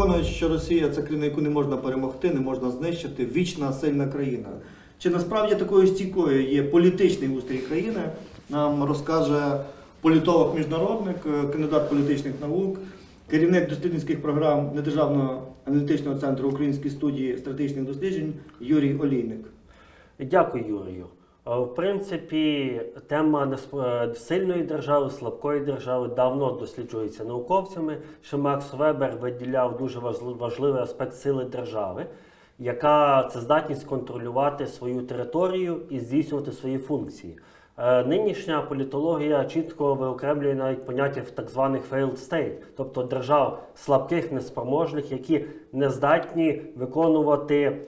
переконують, що Росія це країна, яку не можна перемогти, не можна знищити, вічна сильна країна. Чи насправді такою стійкою є політичний устрій країни? Нам розкаже політолог-міжнародник, е, кандидат політичних наук, керівник дослідницьких програм Недержавного аналітичного центру Української студії стратегічних досліджень Юрій Олійник. Дякую, Юрію. Е, В принципі, тема е, сильної держави, слабкої держави давно досліджується науковцями. Ще Макс Вебер виділяв дуже важли- важливий аспект сили держави, яка це здатність контролювати свою територію і здійснювати свої функції. Е, Нинішня політологія чітко виокремлює навіть поняття в так званих failed state, тобто держав слабких, неспроможних, які не здатні виконувати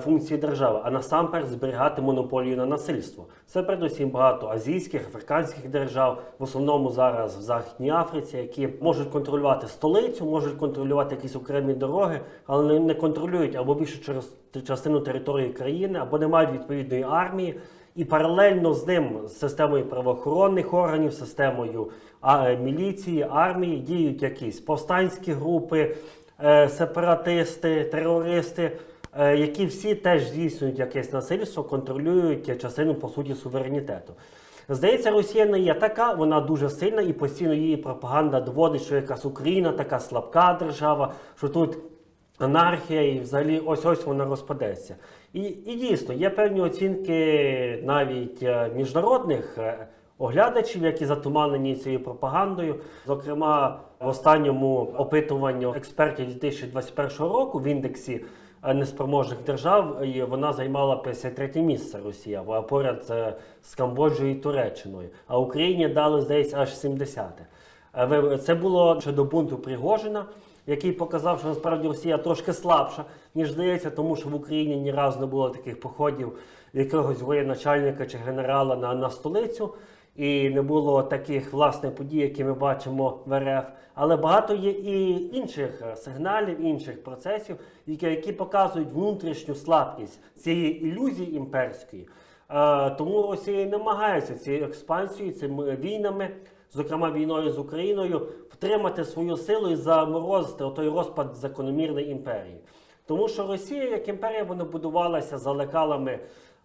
функції держави, а насамперед зберігати монополію на насильство. Це передусім багато азійських, африканських держав, в основному зараз в Західній Африці, які можуть контролювати столицю, можуть контролювати якісь окремі дороги, але не- контролюють або більшу через частину території країни, або не мають відповідної армії. І паралельно з ним з системою правоохоронних органів, системою е, міліції, армії діють якісь повстанські групи, е, сепаратисти, терористи, е, які всі теж здійснюють якесь насильство, контролюють частину по суті суверенітету. Здається, Росія не є така, вона дуже сильна і постійно її пропаганда доводить, що якась Україна така слабка держава, що тут анархія і взагалі ось ось вона розпадеться. І, і дійсно є певні оцінки навіть е, міжнародних е, оглядачів, які затуманені цією пропагандою. Зокрема, в останньому опитуванні експертів 2021 року в індексі е, неспроможних держав і вона займала 53 місце Росія, поряд е, з Камбоджею і Туреччиною. А Україні дали, здається, аж 70. Е, Це було ще до бунту Пригожина, який показав, що насправді Росія трошки слабша, ніж здається, тому що в Україні ні разу не було таких походів якогось воєначальника чи генерала на, на столицю. І не було таких власне подій, які ми бачимо в РФ. Але багато є і інших е, сигналів, інших процесів, які, які показують внутрішню слабкість цієї ілюзії імперської. Е, тому Росія намагається цією експансією, цими війнами, зокрема війною з Україною, втримати свою силу і заморозити той розпад закономірної імперії. Тому що Росія як імперія вона будувалася за лекалами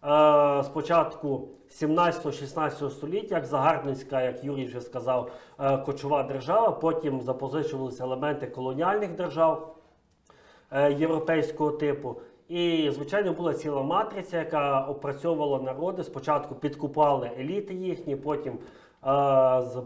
е, спочатку 17-16 століття, як загарбницька, як Юрій вже сказав, е, кочова держава. Потім запозичувалися елементи колоніальних держав е, європейського типу. І, звичайно, була ціла матриця, яка опрацьовувала народи. Спочатку підкупали еліти їхні, потім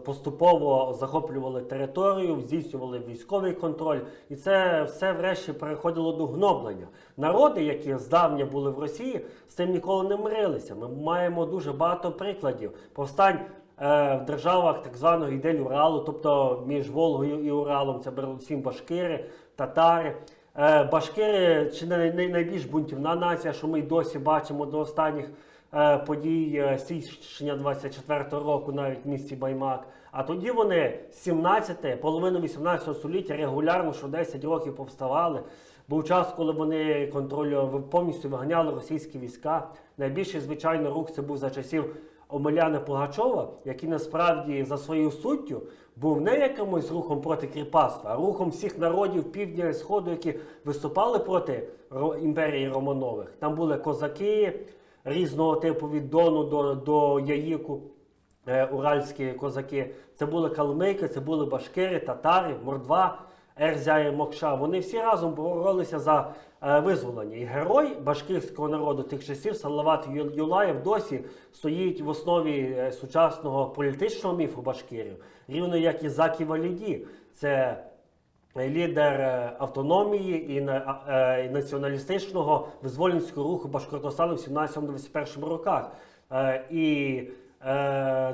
поступово захоплювали територію, здійснювали військовий контроль. І це все врешті переходило до гноблення. Народи, які здавна були в Росії, з цим ніколи не мирилися. Ми маємо дуже багато прикладів повстань. е, В державах так званого ідель Уралу, тобто між Волгою і Уралом, це передусім башкири, татари. Е, Башкири чи не найбільш бунтівна нація, що ми й досі бачимо до останніх е, подій е, січня 24-го року, навіть в місті Баймак. А тоді вони 17, половину 18 століття регулярно що 10 років повставали. Був час, коли вони контролювали повністю виганяли російські війська. Найбільший звичайно рух це був за часів Омеляна Пугачова, який насправді за своєю суттю був не якимось рухом проти кріпацтва, а рухом всіх народів півдня і сходу, які виступали проти Ро- імперії Романових. Там були козаки різного типу від Дону до, до Яїку. е, Уральські козаки, це були калмики, це були башкири, татари, мордва, Ерзя і Мокша. Вони всі разом боролися за е, визволення. І герой башкирського народу тих часів Салават Юлаєв досі стоїть в основі е, сучасного політичного міфу башкирів, рівно як і Закі Валіді. Це лідер е, автономії і е, націоналістичного визвольницького руху Башкортостану в 17-21 роках. Е, І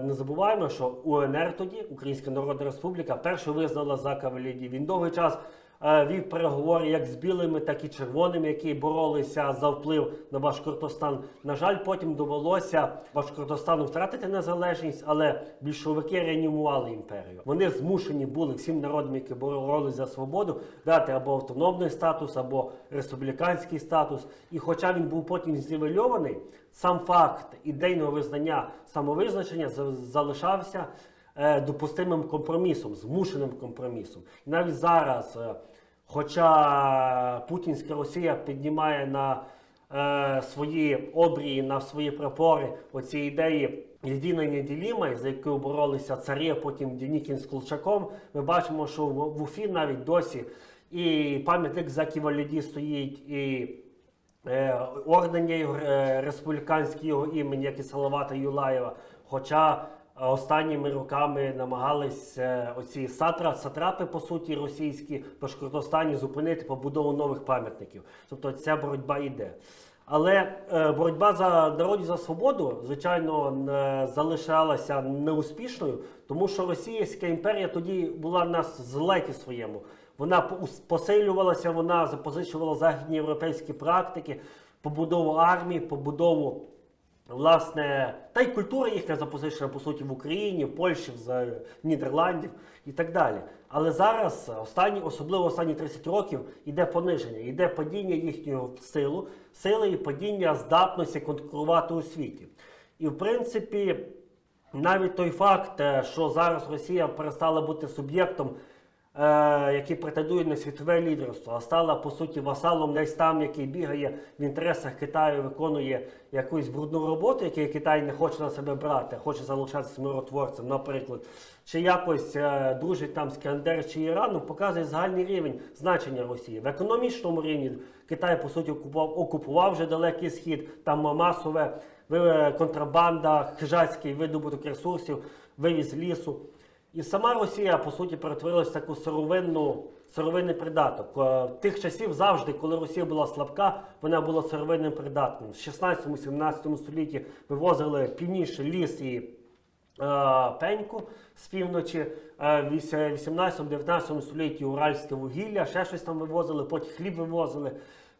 не забуваємо, що УНР тоді, Українська Народна Республіка, перша визнала за Валіді. Він довгий час вів переговори як з білими, так і червоними, які боролися за вплив на Башкортостан. На жаль, потім довелося Башкортостану втратити незалежність, але більшовики реанімували імперію. Вони змушені були всім народам, які боролися за свободу, дати або автономний статус, або республіканський статус. І хоча він був потім знівельований, сам факт ідейного визнання самовизначення за- залишався допустимим компромісом, змушеним компромісом. І навіть зараз. е, Хоча путінська Росія піднімає на е, свої обрії, на свої прапори оці ідеї єдиної неділімої, за якою боролися царі, а потім Денікін з Колчаком, ми бачимо, що в, Уфі навіть досі і пам'ятник Заківа Ліді стоїть, і е, орден е, його імені, як і Салавата Юлаєва. Хоча е, останніми роками намагались е, оці сатра, сатрапи, по суті, російські по Шкортостані зупинити побудову нових пам'ятників. Тобто ця боротьба йде. Але е, боротьба за народів за свободу, звичайно, не залишалася неуспішною, тому що Російська імперія тоді була на злеті своєму. Вона по- посилювалася, вона запозичувала західні європейські практики, побудову армії, побудову власне, та й культура їхня запозичена, по суті, в Україні, в Польщі, в Нідерландів і так далі. Але зараз, останні, особливо останні 30 років, іде пониження, іде падіння їхнього силу, сили і падіння здатності конкурувати у світі. І в принципі, навіть той факт, е, що зараз Росія перестала бути суб'єктом е, який претендує на світове лідерство, а стала по суті васалом десь там, який бігає в інтересах Китаю, виконує якусь брудну роботу, яку Китай не хоче на себе брати, хоче залишатися миротворцем, наприклад, чи якось е, дружить там з КНДР чи Іраном, показує загальний рівень значення Росії. В економічному рівні Китай по суті окупував, окупував вже далекий схід, там масове е, контрабанда, хижацький видобуток ресурсів, вивіз лісу. І сама Росія, по суті, перетворилася в таку сировинну, сировинний придаток. Е, Тих часів завжди, коли Росія була слабка, вона була сировинним придатком. В 16-17 столітті вивозили півніше ліс і е, пеньку з півночі, е, в 18-19 столітті уральське вугілля, ще щось там вивозили, потім хліб вивозили,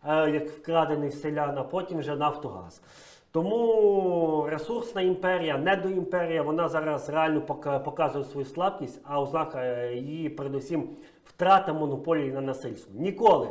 е, як вкрадений в селян, а потім вже нафтогаз. Тому ресурсна імперія, недоімперія, вона зараз реально показує свою слабкість, а ознака е, її передусім втрата монополії на насильство. Ніколи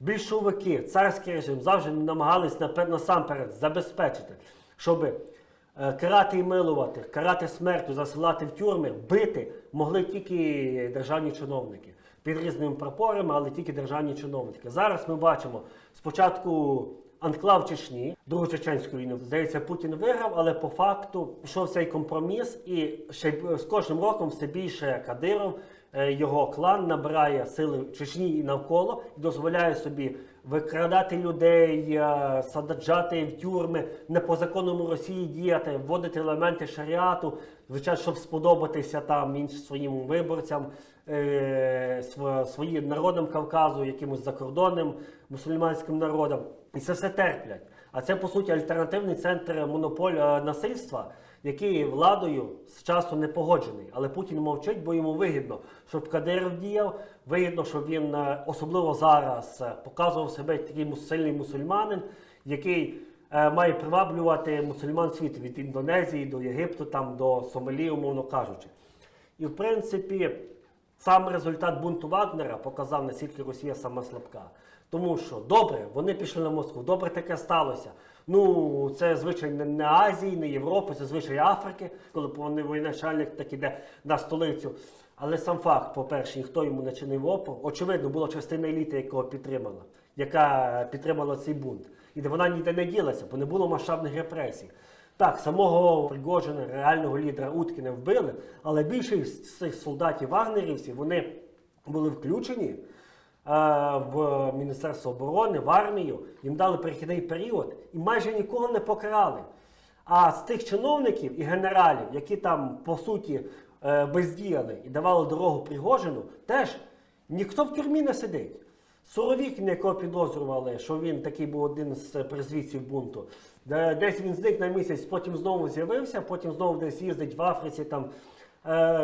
більшовики, царський режим завжди намагались насамперед забезпечити, щоб е, карати і милувати, карати смертю, засилати в тюрми, бити могли тільки державні чиновники під різними прапорами, але тільки державні чиновники. Зараз ми бачимо спочатку анклав Чечні, Другу Чеченську війну. Здається, Путін виграв, але по факту пішов цей компроміс, і ще б- з кожним роком все більше Кадиров, е, його клан набирає сили в Чечні і навколо і дозволяє собі викрадати людей, е, сададжати в тюрми, не по законному Росії діяти, вводити елементи шаріату, звичайно, щоб сподобатися там іншим своїм виборцям, е, св- своїм народам Кавказу, якимось закордонним мусульманським народам. І це все терплять. А це по суті альтернативний центр монополь е, насильства, який владою з часу не погоджений. Але Путін мовчить, бо йому вигідно, щоб Кадиров діяв, вигідно, щоб він е, особливо зараз е, показував себе такий сильний мусульманин, який має приваблювати мусульман світу від Індонезії до Єгипту, там до Сомалі, умовно кажучи. І в принципі, сам результат бунту Вагнера показав, наскільки Росія сама слабка. Тому що добре, вони пішли на Москву, добре таке сталося. Ну, це звичай не, Азії, не Європи, це звичай Африки, коли вони воєначальник так іде на столицю. Але сам факт, по-перше, ніхто йому не чинив опор. Очевидно, була частина еліти, якого підтримала, яка підтримала цей бунт. І вона ніде не ділася, бо не було масштабних репресій. Так, самого Пригожина, реального лідера Уткіна вбили, але більшість цих солдатів вагнерівців вони були включені е, в Міністерство оборони, в армію, їм дали перехідний період і майже нікого не покарали. А з тих чиновників і генералів, які там по суті е, бездіяли і давали дорогу Пригожину, теж ніхто в тюрмі не сидить. Суровік, якого підозрювали, що він такий був один з призвідців бунту. Десь він зник на місяць, потім знову з'явився, потім знову десь їздить в Африці, там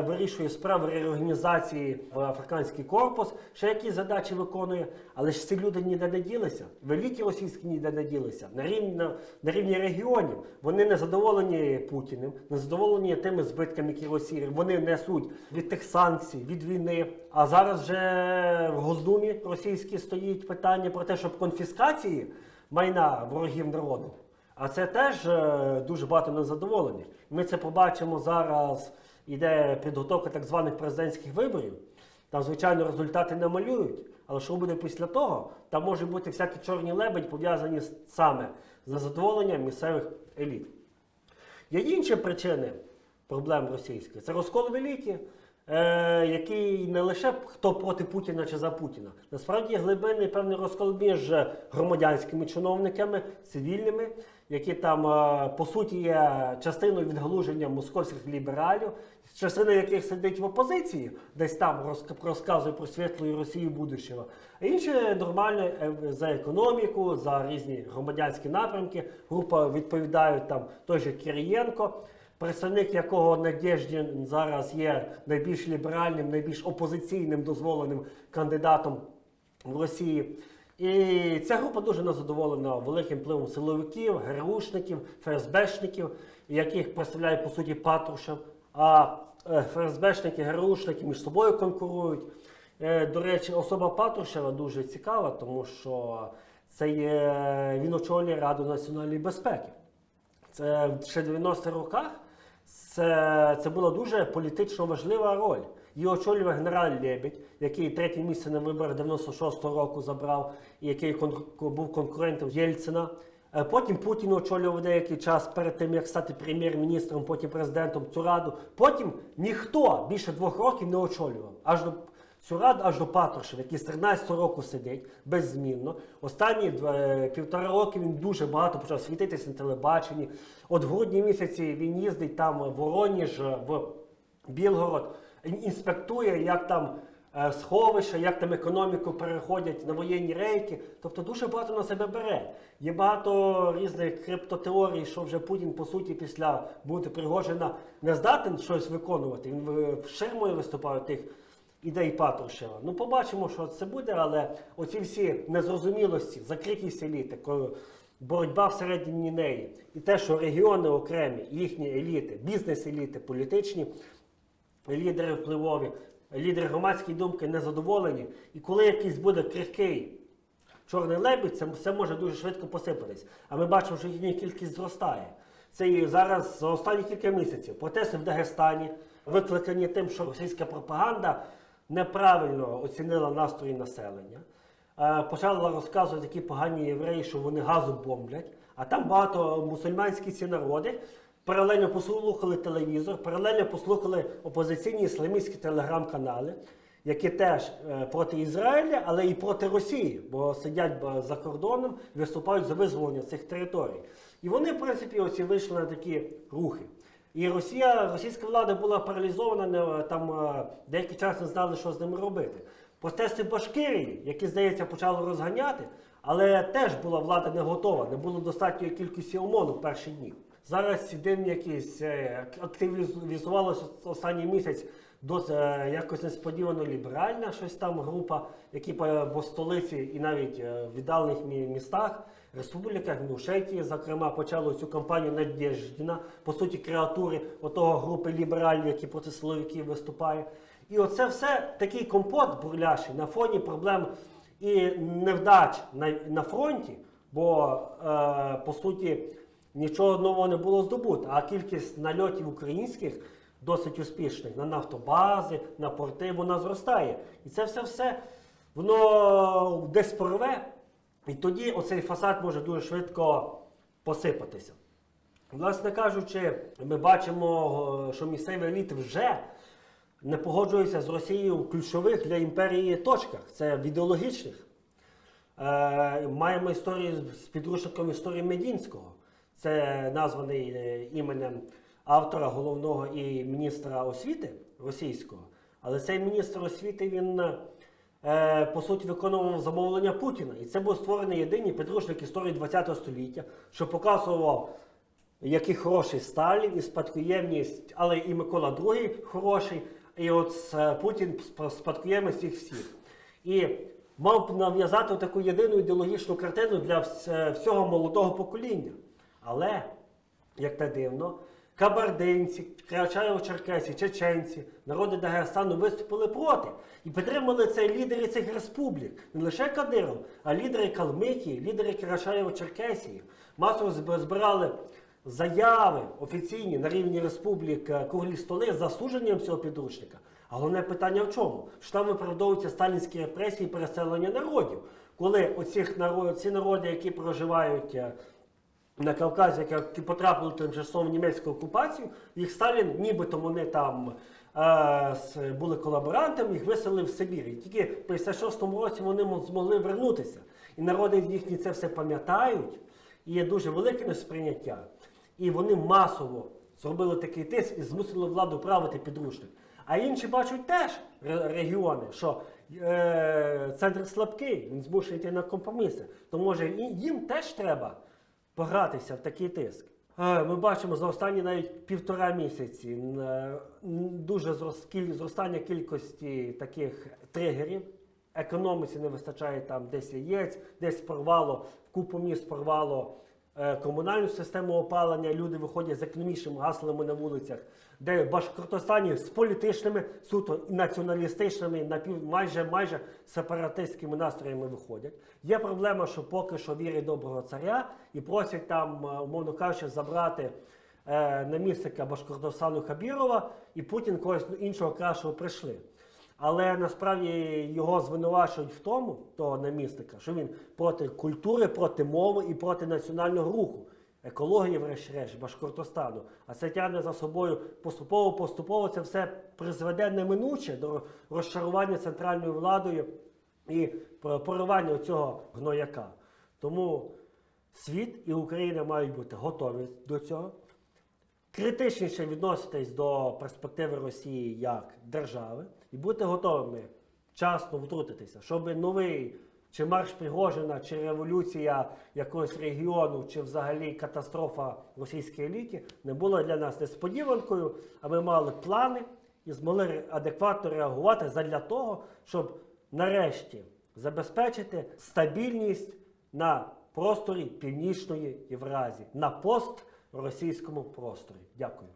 вирішує справи реорганізації в африканський корпус, ще якісь задачі виконує. Але ж ці люди ніде не ділися. Великі російські ніде не ділися. На рівні, на, на рівні регіонів вони не задоволені Путіним, не задоволені тими збитками, які Росія. Вони несуть від тих санкцій, від війни. А зараз вже в Госдумі російській стоїть питання про те, щоб конфіскації майна ворогів народу. А це теж е, дуже багато незадоволених. Ми це побачимо зараз. Іде підготовка так званих президентських виборів. Там, звичайно, результати не малюють, але що буде після того? Там можуть бути всякі чорні лебедь, пов'язані саме з незадоволенням місцевих еліт. Є інші причини проблем російських. Це розкол в еліті, е, який не лише хто проти Путіна чи за Путіна. Насправді є глибинний певний розкол між громадянськими чиновниками, цивільними, які там е, по суті є частиною відгалуження московських лібералів, частина яких сидить в опозиції, десь там розк- розказує про світлу Росію будущого. А інші нормально е, за економіку, за різні громадянські напрямки. Група відповідають там той же Кирієнко, представник якого Надєждін зараз є найбільш ліберальним, найбільш опозиційним дозволеним кандидатом в Росії. І ця група дуже незадоволена великим впливом силовиків, ГРУшників, ФСБшників, яких представляє по суті Патрушев. А е, ФСБшники, ГРУшники між собою конкурують. Е, До речі, особа Патрушева дуже цікава, тому що це є, він очолює Раду національної безпеки. Це ще в 90-х роках це, це була дуже політично важлива роль. Її очолював генерал Лєбідь, який третє місце на виборах 96-го року забрав, і який кон- був конкурентом Єльцина. Е, Потім Путін очолював деякий час перед тим, як стати прем'єр-міністром, потім президентом цю раду. Потім ніхто більше двох років не очолював. Аж до цю раду, аж до Патрушева, який з 13-го року сидить беззмінно. Останні е, півтора роки він дуже багато почав світитися на телебаченні. От в грудні місяці він їздить там в Воронеж, в Білгород, інспектує, як там е, сховища, як там економіку переходять на воєнні рейки. Тобто дуже багато на себе бере. Є багато різних криптотеорій, що вже Путін, по суті, після бути Пригожина не здатен щось виконувати. Він е, ширмою виступає тих ідей Патрушева. Ну, побачимо, що це буде, але оці всі незрозумілості, закритість еліти, боротьба всередині неї, і те, що регіони окремі, їхні еліти, бізнес-еліти, політичні лідери впливові, лідери громадської думки незадоволені. І коли якийсь буде крихкий чорний лебідь, це все може дуже швидко посипатись. А ми бачимо, що їхня кількість зростає. Це і зараз за останні кілька місяців протести в Дагестані, викликані тим, що російська пропаганда неправильно оцінила настрої населення. Е, Почала розказувати такі погані євреї, що вони газу бомблять, а там багато мусульманські ці народи паралельно послухали телевізор, паралельно послухали опозиційні ісламістські телеграм-канали, які теж е, проти Ізраїля, але і проти Росії, бо сидять за кордоном виступають за визволення цих територій. І вони, в принципі, оці вийшли на такі рухи. І Росія, російська влада була паралізована, там е, деякий час не знали, що з ними робити. Протести в Башкирії, які, здається, почали розганяти, але теж була влада не готова, не було достатньої кількості ОМОНу в перші дні. Зараз дивні якісь е, активізувалося останній місяць досить е, якось несподівано ліберальна щось там група, які по, столиці і навіть в віддалених містах, республіках, в Інгушетії, зокрема, почали цю кампанію Надєждіна, по суті, креатури отого групи лібералів, які проти силовиків виступають. І оце все такий компот бурляший на фоні проблем і невдач на, на фронті, бо е, по суті нічого нового не було здобуто, а кількість нальотів українських досить успішних на нафтобази, на порти, вона зростає. І це все все воно десь порве, і тоді оцей фасад може дуже швидко посипатися. Власне кажучи, ми бачимо, що місцеві еліти вже не погоджуються з Росією в ключових для імперії точках, це в ідеологічних. Е, маємо історію з підручником історії Медінського. Це названий е, іменем автора головного і міністра освіти російського. Але цей міністр освіти він по суті виконував замовлення Путіна. І це був створений єдиний підручник історії ХХ століття, що показував, який хороший Сталін і спадкоємність, але і Микола II хороший. І от е, Путін сп- спадкоємець їх всіх. І мав нав'язати таку єдину ідеологічну картину для е, всього молодого покоління. Але, як не дивно, кабардинці, карачаєво-черкесі, чеченці, народи Дагестану виступили проти і підтримали це лідери цих республік. Не лише Кадиров, а лідери Калмикії, лідери Карачаєво-Черкесії. Масово збирали заяви офіційні на рівні республік е, круглі столи з засудженням цього підручника. А головне питання в чому? Що там виправдовуються сталінські репресії і переселення народів. Коли оцих народ, ці народи, які проживають е, на Кавказі, які потрапили в тимчасово німецьку окупацію, їх Сталін, нібито вони там е, були колаборантами, їх виселили в Сибір. І тільки в 56-му році вони змогли вернутися. І народи їхні це все пам'ятають, і є дуже велике несприйняття. І вони масово зробили такий тиск і змусили владу правити підручник. А інші бачать теж регіони, що е, центр слабкий, він змушує йти на компроміси. То може їм теж треба погратися в такий тиск. Е, Ми бачимо за останні навіть півтора місяці н- дуже зростання кількості таких тригерів. Економіці не вистачає там десь яєць, десь порвало, в купу міст порвало е, комунальну систему опалення. Люди виходять з економічними гаслами на вулицях, де Башкортостані з політичними, суто націоналістичними, напів, майже майже сепаратистськими настроями виходять. Є проблема, що поки що вірять доброго царя і просять там, е, умовно кажучи, забрати е, намісника Башкортостану Хабірова, і Путін когось іншого кращого прийшли. Але насправді його звинувачують в тому, того намісника, що він проти культури, проти мови і проти національного руху, екології, врешті-решт, Башкортостану. А це тягне за собою поступово-поступово це все призведе неминуче до розчарування центральною владою і поривання цього гнояка. Тому світ і Україна мають бути готові до цього критичніше відноситись до перспективи Росії як держави і бути готовими вчасно втрутитися, щоб новий чи марш Пригожина, чи революція якогось регіону, чи взагалі катастрофа російської еліті не була для нас несподіванкою, а ми мали плани і змогли адекватно реагувати задля того, щоб нарешті забезпечити стабільність на просторі Північної Євразії, на постросійському просторі. Дякую.